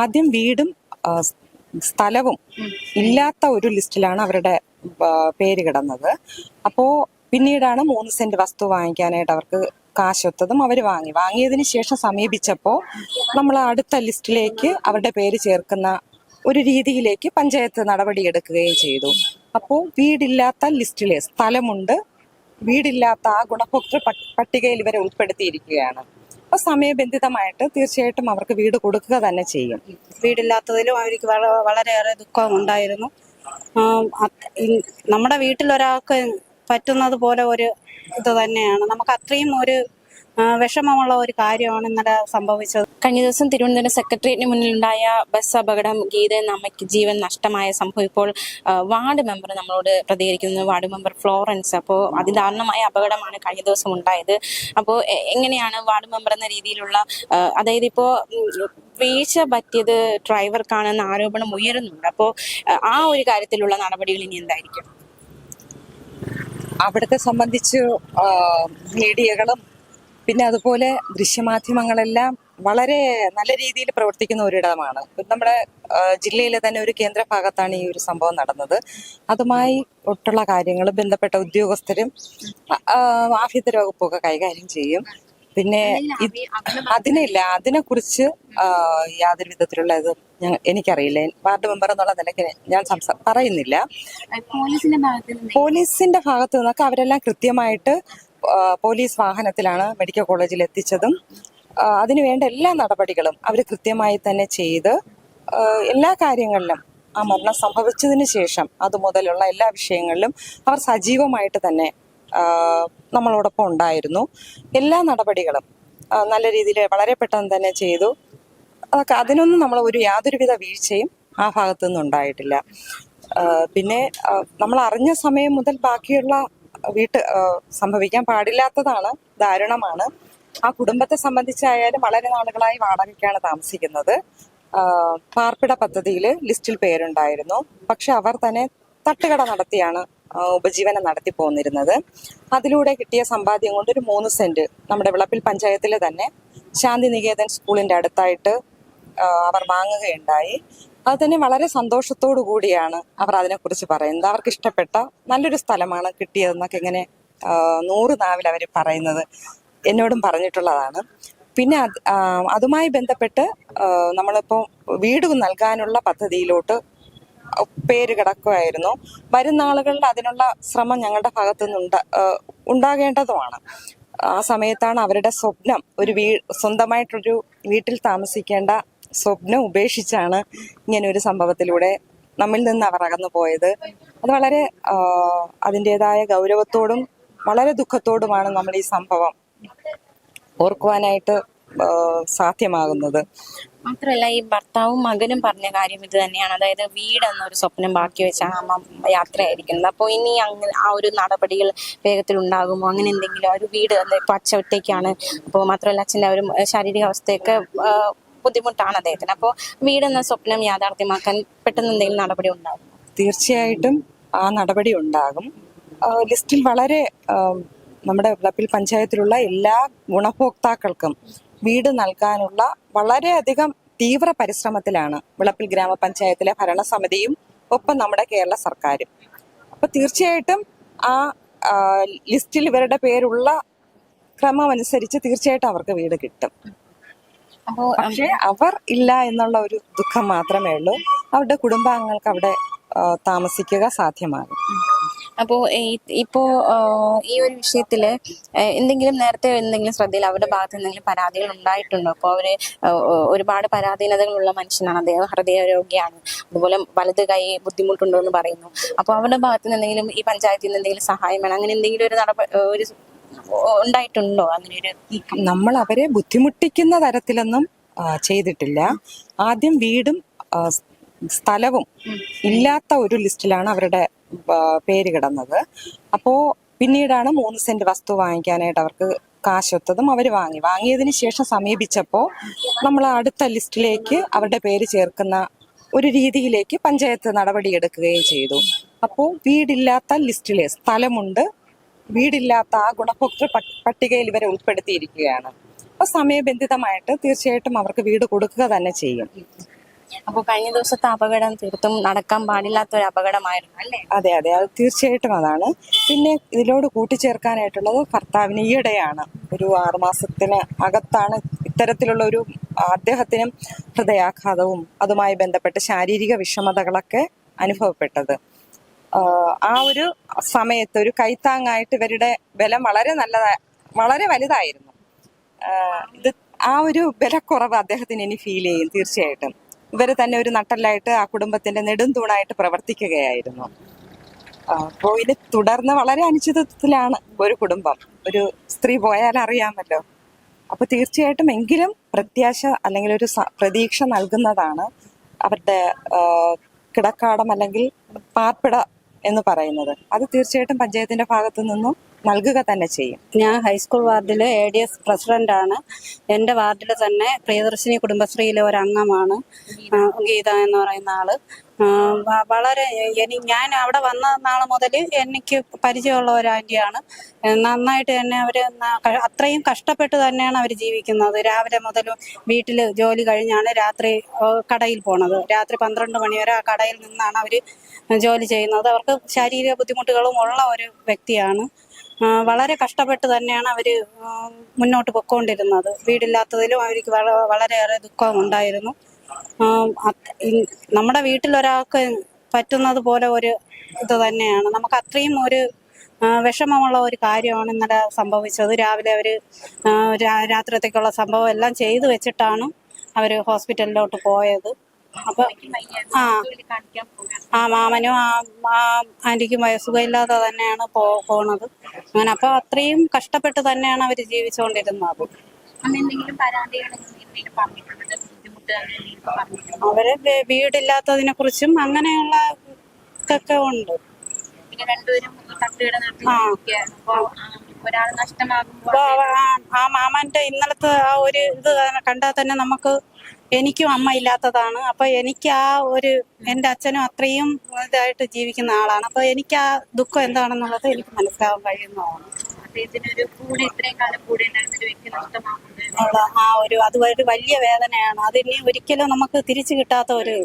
ആദ്യം വീടും സ്ഥലവും ഇല്ലാത്ത ഒരു ലിസ്റ്റിലാണ് അവരുടെ പേര് കിടന്നത്. അപ്പോ പിന്നീടാണ് മൂന്ന് സെന്റ് വസ്തു വാങ്ങിക്കാനായിട്ട് അവർക്ക് കാശൊത്തതും അവർ വാങ്ങി. വാങ്ങിയതിന് ശേഷം സമീപിച്ചപ്പോൾ നമ്മൾ അടുത്ത ലിസ്റ്റിലേക്ക് അവരുടെ പേര് ചേർക്കുന്ന ഒരു രീതിയിലേക്ക് പഞ്ചായത്ത് നടപടിയെടുക്കുകയും ചെയ്തു. അപ്പോൾ വീടില്ലാത്ത ലിസ്റ്റിലെ സ്ഥലമുണ്ട്. വീടില്ലാത്ത ആ ഗുണഭോക്തൃ പട്ടികയിൽ ഇവരെ ഉൾപ്പെടുത്തിയിരിക്കുകയാണ്. അപ്പൊ സമയബന്ധിതമായിട്ട് തീർച്ചയായിട്ടും അവർക്ക് വീട് കൊടുക്കുക തന്നെ ചെയ്യും. വീടില്ലാത്തതിലും അവർക്ക് വള- വളരെയേറെ ദുഃഖം ഉണ്ടായിരുന്നു. നമ്മുടെ വീട്ടിൽ ഒരാൾക്ക് പറ്റുന്നത് പോലെ ഒരു ഇത് തന്നെയാണ്. നമുക്ക് അത്രയും ഒരു വിഷമമുള്ള ഒരു കാര്യമാണ് ഇന്നലെ സംഭവിച്ചത്. കഴിഞ്ഞ ദിവസം തിരുവനന്തപുരം സെക്രട്ടേറിയറ്റിന് മുന്നിലുണ്ടായ ബസ് അപകടം ഗീത എന്ന അമ്മയ്ക്ക് ജീവൻ നഷ്ടമായ സംഭവം ഇപ്പോൾ വാർഡ് മെമ്പർ നമ്മളോട് പ്രതികരിക്കുന്നു. Ward member Florence. അപ്പോൾ അതിദാരുണമായ അപകടമാണ് കഴിഞ്ഞ ദിവസം ഉണ്ടായത്. അപ്പോൾ എങ്ങനെയാണ് വാർഡ് മെമ്പർ എന്ന രീതിയിലുള്ള അതായത് ഇപ്പോൾ വീഴ്ച പറ്റിയത് ഡ്രൈവർക്കാണെന്ന ആരോപണം ഉയരുന്നുണ്ട്. അപ്പോൾ ആ ഒരു കാര്യത്തിലുള്ള നടപടികൾ ഇനി എന്തായിരിക്കും? അവിടത്തെ സംബന്ധിച്ച് മീഡിയകളും പിന്നെ അതുപോലെ ദൃശ്യമാധ്യമങ്ങളെല്ലാം വളരെ നല്ല രീതിയിൽ പ്രവർത്തിക്കുന്ന ഒരിടമാണ്. നമ്മുടെ ജില്ലയിലെ തന്നെ ഒരു കേന്ദ്ര ഭാഗത്താണ് ഈ ഒരു സംഭവം നടന്നത്. അതുമായി ഒട്ടുള്ള കാര്യങ്ങൾ ബന്ധപ്പെട്ട ഉദ്യോഗസ്ഥരും ആഭ്യന്തര വകുപ്പൊക്കെ കൈകാര്യം ചെയ്യും. പിന്നെ അതിനില്ല അതിനെ കുറിച്ച് യാതൊരു വിധത്തിലുള്ള ഇത് എനിക്കറിയില്ല. വാർഡ് മെമ്പർ എന്നുള്ള നിലയ്ക്ക് ഞാൻ പറയുന്നില്ല. പോലീസിന്റെ ഭാഗത്ത് നിന്നൊക്കെ അവരെല്ലാം കൃത്യമായിട്ട് പോലീസ് വാഹനത്തിലാണ് മെഡിക്കൽ കോളേജിൽ എത്തിച്ചതും. അതിനുവേണ്ട എല്ലാ നടപടികളും അവർ കൃത്യമായി തന്നെ ചെയ്ത് എല്ലാ കാര്യങ്ങളിലും ആ മരണം സംഭവിച്ചതിന് ശേഷം അതുമുതലുള്ള എല്ലാ വിഷയങ്ങളിലും അവർ സജീവമായിട്ട് തന്നെ നമ്മളോടൊപ്പം ഉണ്ടായിരുന്നു. എല്ലാ നടപടികളും നല്ല രീതിയിൽ വളരെ പെട്ടെന്ന് തന്നെ ചെയ്തു. അതൊക്കെ അതിനൊന്നും നമ്മൾ ഒരു യാതൊരുവിധ വീഴ്ചയും ആ ഭാഗത്തു നിന്നുണ്ടായിട്ടില്ല പിന്നെ നമ്മൾ അറിഞ്ഞ സമയം മുതൽ ബാക്കിയുള്ള വീട്ട് സംഭവിക്കാൻ പാടില്ലാത്തതാണ് ദാരുണമാണ്. ആ കുടുംബത്തെ സംബന്ധിച്ചായാലും വളരെ നാളുകളായി വാടകയ്ക്കാണ് താമസിക്കുന്നത്. പാർപ്പിട പദ്ധതിയിൽ ലിസ്റ്റിൽ പേരുണ്ടായിരുന്നു. പക്ഷെ അവർ തന്നെ തട്ടുകട നടത്തിയാണ് ഉപജീവനം നടത്തി പോന്നിരുന്നത്. അതിലൂടെ കിട്ടിയ സമ്പാദ്യം കൊണ്ട് ഒരു മൂന്ന് സെന്റ് നമ്മുടെ വിളപ്പിൽ പഞ്ചായത്തിലെ തന്നെ ശാന്തി നികേതൻ സ്കൂളിന്റെ അടുത്തായിട്ട് അവർ വാങ്ങുകയുണ്ടായി. അത് തന്നെ വളരെ സന്തോഷത്തോടു കൂടിയാണ് അവർ അതിനെക്കുറിച്ച് പറയുന്നത്. അവർക്ക് ഇഷ്ടപ്പെട്ട നല്ലൊരു സ്ഥലമാണ് കിട്ടിയതെന്നൊക്കെ ഇങ്ങനെ നൂറ് നാവിൽ അവർ പറയുന്നത് എന്നോടും പറഞ്ഞിട്ടുള്ളതാണ്. പിന്നെ അത് അതുമായി ബന്ധപ്പെട്ട് നമ്മളിപ്പോൾ വീട് നൽകാനുള്ള പദ്ധതിയിലോട്ട് പേര് കിടക്കുമായിരുന്നു വരും നാളുകളിൽ അതിനുള്ള ശ്രമം ഞങ്ങളുടെ ഭാഗത്തു നിന്ന് ഉണ്ടാകേണ്ടതുമാണ്. ആ സമയത്താണ് അവരുടെ സ്വപ്നം ഒരു വീ സ്വന്തമായിട്ടൊരു വീട്ടിൽ താമസിക്കേണ്ട സ്വപ്നം ഉപേക്ഷിച്ചാണ് ഇങ്ങനെ ഒരു സംഭവത്തിലൂടെ നമ്മിൽ നിന്ന് അവർ അകന്നു പോയത്. അത് വളരെ അതിന്റെതായ ഗൗരവത്തോടും വളരെ ദുഃഖത്തോടുമാണ് നമ്മൾ ഈ സംഭവം ഓർക്കുവാനായിട്ട് സാധ്യമാകുന്നത്. മാത്രമല്ല ഈ ഭർത്താവും മകനും പറഞ്ഞ കാര്യം ഇത് തന്നെയാണ്. അതായത് വീട് എന്നൊരു സ്വപ്നം ബാക്കി വെച്ചാണ് അമ്മ യാത്രയായിരിക്കുന്നത്. അപ്പോൾ ഇനി അങ്ങനെ ആ ഒരു നടപടികൾ വേഗത്തിൽ ഉണ്ടാകുമോ? അങ്ങനെ എന്തെങ്കിലും ഒരു വീട് ഇപ്പൊ അച്ഛ ഒറ്റയ്ക്കാണ്. അപ്പോൾ മാത്രമല്ല അച്ഛന്റെ ഒരു ശാരീരിക അവസ്ഥയൊക്കെ ബുദ്ധിമുട്ടാണ് അദ്ദേഹത്തിന്. അപ്പോൾ വീടെന്ന സ്വപ്നം യാഥാർത്ഥ്യമാക്കാൻ പെട്ടെന്ന് എന്തെങ്കിലും നടപടി ഉണ്ടാകും തീർച്ചയായിട്ടും ആ നടപടി ഉണ്ടാകും. ലിസ്റ്റിൽ വളരെ നമ്മുടെ വിളപ്പിൽ പഞ്ചായത്തിലുള്ള എല്ലാ ഗുണഭോക്താക്കൾക്കും വീട് നൽകാനുള്ള വളരെയധികം തീവ്ര പരിശ്രമത്തിലാണ് വിളപ്പിൽ ഗ്രാമപഞ്ചായത്തിലെ ഭരണസമിതിയും ഒപ്പം നമ്മുടെ കേരള സർക്കാരും. അപ്പൊ തീർച്ചയായിട്ടും ആ, ലിസ്റ്റിൽ ഇവരുടെ പേരുള്ള ക്രമം അനുസരിച്ച് തീർച്ചയായിട്ടും അവർക്ക് വീട് കിട്ടും. അപ്പോൾ പക്ഷേ അവർ ഇല്ല എന്നുള്ള ഒരു ദുഃഖം മാത്രമേ ഉള്ളൂ. അവരുടെ കുടുംബാംഗങ്ങൾക്ക് അവിടെ താമസിക്കുക സാധ്യമാകും അപ്പോ ഇപ്പോ ഈ ഒരു വിഷയത്തിൽ എന്തെങ്കിലും നേരത്തെ എന്തെങ്കിലും ശ്രദ്ധയിൽ അവരുടെ ഭാഗത്ത് എന്തെങ്കിലും പരാതികൾ ഉണ്ടായിട്ടുണ്ടോ? അപ്പോൾ അവർ ഒരുപാട് പരാധീനതകളുള്ള മനുഷ്യനാണ്. അദ്ദേഹം ഹൃദയരോഗിയാണ്. അതുപോലെ വലത് കൈ ബുദ്ധിമുട്ടുണ്ടോ എന്ന് പറയുന്നു. അപ്പോൾ അവരുടെ ഭാഗത്ത് നിന്ന് എന്തെങ്കിലും ഈ പഞ്ചായത്തിൽ നിന്ന് എന്തെങ്കിലും സഹായം വേണം. അങ്ങനെ എന്തെങ്കിലും ഒരു നടപടി ഒരു ഉണ്ടായിട്ടുണ്ടോ അങ്ങനെ ഒരു നമ്മൾ അവരെ ബുദ്ധിമുട്ടിക്കുന്ന തരത്തിലൊന്നും ചെയ്തിട്ടില്ല. ആദ്യം വീടും സ്ഥലവും ഇല്ലാത്ത ഒരു ലിസ്റ്റിലാണ് അവരുടെ പേര് കിടന്നത്. അപ്പോ പിന്നീടാണ് മൂന്ന് സെന്റ് വസ്തു വാങ്ങിക്കാനായിട്ട് അവർക്ക് കാശൊത്തതും അവർ വാങ്ങി. വാങ്ങിയതിന് ശേഷം സമീപിച്ചപ്പോൾ നമ്മൾ അടുത്ത ലിസ്റ്റിലേക്ക് അവരുടെ പേര് ചേർക്കുന്ന ഒരു രീതിയിലേക്ക് പഞ്ചായത്ത് നടപടിയെടുക്കുകയും ചെയ്തു. അപ്പോൾ വീടില്ലാത്ത ലിസ്റ്റിലെ സ്ഥലമുണ്ട് വീടില്ലാത്ത ആ ഗുണഭോക്തൃ പട്ടികയിൽ ഇവരെ ഉൾപ്പെടുത്തിയിരിക്കുകയാണ്. അപ്പൊ സമയബന്ധിതമായിട്ട് തീർച്ചയായിട്ടും അവർക്ക് വീട് കൊടുക്കുക തന്നെ ചെയ്യും. അപ്പൊ കഴിഞ്ഞ ദിവസത്തെ അപകടം തീർത്തും നടക്കാൻ പാടില്ലാത്ത ഒരു അപകടമായിരുന്നു അല്ലേ? അതെ അതെ. അത് തീർച്ചയായിട്ടും അതാണ്. പിന്നെ ഇതിലോട് കൂട്ടിച്ചേർക്കാനായിട്ടുള്ളത് ഭർത്താവിന് ഈയിടെയാണ്. ഒരു ആറുമാസത്തിന് അകത്താണ് ഇത്തരത്തിലുള്ള ഒരു അദ്ദേഹത്തിനും ഹൃദയാഘാതവും അതുമായി ബന്ധപ്പെട്ട് ശാരീരിക വിഷമതകളൊക്കെ അനുഭവപ്പെട്ടത്. ആ ഒരു സമയത്ത് ഒരു കൈത്താങ്ങായിട്ട് ഇവരുടെ ബലം വളരെ നല്ലതാ വളരെ വലുതായിരുന്നു. ഇത് ആ ഒരു ബലക്കുറവ് അദ്ദേഹത്തിന് ഇനി ഫീൽ ചെയ്യും തീർച്ചയായിട്ടും. ഇവർ തന്നെ ഒരു നട്ടലായിട്ട് ആ കുടുംബത്തിന്റെ നെടുംതൂണായിട്ട് പ്രവർത്തിക്കുകയായിരുന്നു. അപ്പോ ഇത് തുടർന്ന് വളരെ അനിശ്ചിതത്വത്തിലാണ് ഒരു കുടുംബം. ഒരു സ്ത്രീ പോയാൽ അറിയാമല്ലോ. അപ്പൊ തീർച്ചയായിട്ടും എങ്കിലും പ്രത്യാശ അല്ലെങ്കിൽ ഒരു പ്രതീക്ഷ നൽകുന്നതാണ് അവരുടെ കിടക്കാടം അല്ലെങ്കിൽ പാർപ്പിട എന്ന് പറയുന്നത്. അത് തീർച്ചയായിട്ടും പഞ്ചായത്തിന്റെ ഭാഗത്തു നിന്നും നൽകുക തന്നെ ചെയ്യും. ഞാൻ ഹൈസ്കൂൾ വാർഡിലെ എ ഡി എസ് പ്രസിഡന്റാണ്. എന്റെ വാർഡിൽ തന്നെ പ്രിയദർശിനി കുടുംബശ്രീയിലെ ഒരു അംഗമാണ് ഗീത എന്ന് പറയുന്ന ആൾ. വളരെ എനി ഞാൻ അവിടെ വന്ന നാൾ മുതൽ എനിക്ക് പരിചയമുള്ള ഒരു ആന്റിയാണ്. നന്നായിട്ട് തന്നെ അവർ അത്രയും കഷ്ടപ്പെട്ട് തന്നെയാണ് അവർ ജീവിക്കുന്നത്. രാവിലെ മുതൽ വീട്ടിൽ ജോലി കഴിഞ്ഞാണ് രാത്രി കടയിൽ പോണത്. രാത്രി പന്ത്രണ്ട് മണിവരെ ആ കടയിൽ നിന്നാണ് അവർ ജോലി ചെയ്യുന്നത്. അവർക്ക് ശാരീരിക ബുദ്ധിമുട്ടുകളും ഉള്ള ഒരു വ്യക്തിയാണ്. വളരെ കഷ്ടപ്പെട്ട് തന്നെയാണ് അവർ മുന്നോട്ട് പൊക്കോണ്ടിരുന്നത്. വീടില്ലാത്തതിലും അവർക്ക് വള- വളരെയേറെ ദുഃഖം ഉണ്ടായിരുന്നു. നമ്മുടെ വീട്ടിൽ ഒരാൾക്ക് പറ്റുന്നത് പോലെ ഒരു ഇത് തന്നെയാണ്. നമുക്ക് അത്രയും ഒരു വിഷമമുള്ള ഒരു കാര്യമാണ് ഇന്നലെ സംഭവിച്ചത്. രാവിലെ അവർ രാത്രിത്തേക്കുള്ള സംഭവം എല്ലാം ചെയ്തു വെച്ചിട്ടാണ് അവർ ഹോസ്പിറ്റലിലോട്ട് പോയത്. അപ്പൊ ആ ആ മാമനും ആ ആന്റിക്കും സുഖമില്ലാതെ തന്നെയാണ് പോണത്. അങ്ങനെ അപ്പൊ അത്രയും കഷ്ടപ്പെട്ട് തന്നെയാണ് അവർ ജീവിച്ചുകൊണ്ടിരുന്നത് അവർ വീടില്ലാത്തതിനെ കുറിച്ചും അങ്ങനെയുള്ള ഇതൊക്കെ ഉണ്ട്. പിന്നെ രണ്ടുപേരും തട്ടുകട. ഒരാൾ നഷ്ടമാകുമ്പോൾ ആ- ആ മാമന്റെ ഇന്നലത്തെ ആ ഒരു ഇത് കണ്ടാൽ തന്നെ നമുക്ക് എനിക്കും അമ്മ ഇല്ലാത്തതാണ്. അപ്പൊ എനിക്ക് ആ ഒരു എന്റെ അച്ഛനും അത്രയും ഇതായിട്ട് ജീവിക്കുന്ന ആളാണ്. അപ്പൊ എനിക്ക് ആ ദുഃഖം എന്താണെന്നുള്ളത് എനിക്ക് മനസ്സിലാവാൻ കഴിയുന്നതാണ്. അദ്ദേഹത്തിന് ഒരു കൂടെ ഇത്രയും കാലം കൂടെ ഉണ്ടായിരുന്ന ഒരു വ്യക്തി നഷ്ടമാകുന്നത് ആ ഒരു അത് വലിയ വേദനയാണ്. അതിനി ഒരിക്കലും നമുക്ക് തിരിച്ചു കിട്ടാത്ത ഒരു